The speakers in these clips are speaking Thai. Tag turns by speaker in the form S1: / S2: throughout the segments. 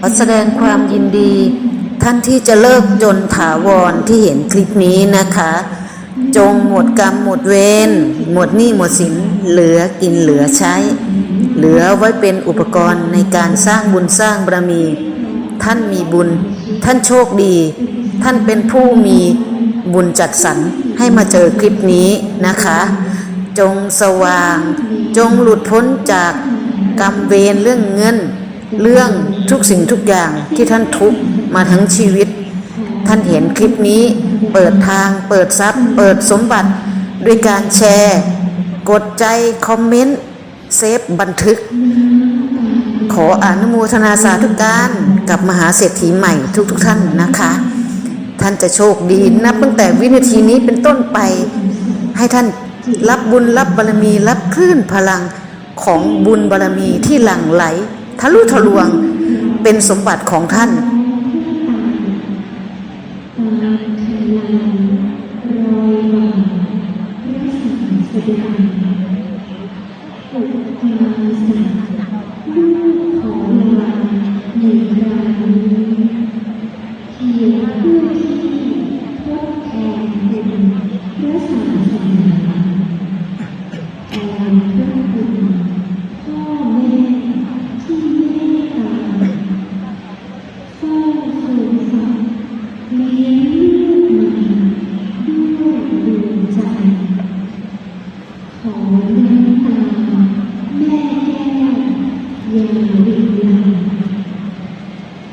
S1: ขอแสดงความยินดี ท่านที่จะเลิกจนถาวรที่เห็นคลิปนี้นะคะ จงหมดกรรมหมดเวรหมดหนี้หมดสินเหลือกินเหลือใช้ เหลือไว้เป็นอุปกรณ์ในการสร้างบุญสร้างบารมี ท่านมีบุญ ท่านโชคดี ท่านเป็นผู้มีบุญจัดสรรให้มาเจอคลิปนี้นะคะ จงสว่าง จงหลุดพ้นจากกรรมเวรเรื่องเงิน เรื่องทุกสิ่งทุกอย่างที่ท่านทุกมาทั้งชีวิต ท่านเห็นคลิปนี้เปิดทาง เปิดทรัพย์ เปิดสมบัติด้วยการแชร์ กดใจ คอมเมนต์ เซฟบันทึก ขออนุโมทนาสาธุการกับมหาเศรษฐีใหม่ทุกๆทท่านนะคะ ท่านจะโชคดีนับตั้งแต่วินาทีนี้เป็นต้นไป ให้ท่านรับบุญรับบารมีรับคลื่นพลังของบุญบารมีที่หลั่งไหล ทะลุทะลวงเป็นสมบัติของท่าน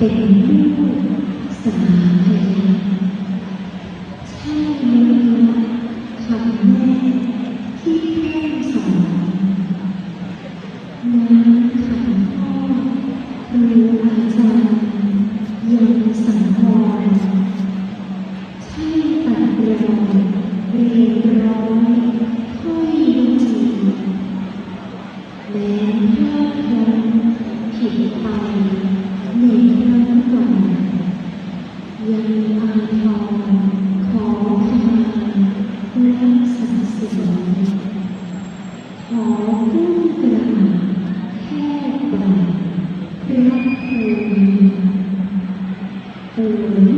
S2: ยาใช่ไหมคะคำแม่ที่แม่สอนน้ำคำพ่อครูอาจารย์ อก้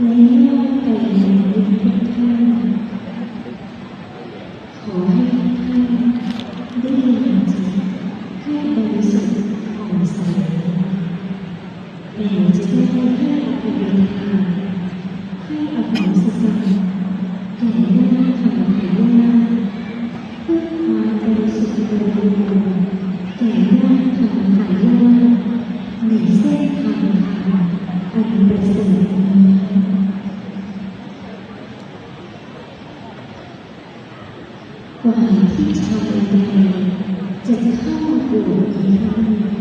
S2: ยวจากสิ้นแม้ชีพดับหลังปิญญาอีกสักครู่ กว่าที่ชาวเมืองจะเข้าปู่ในร่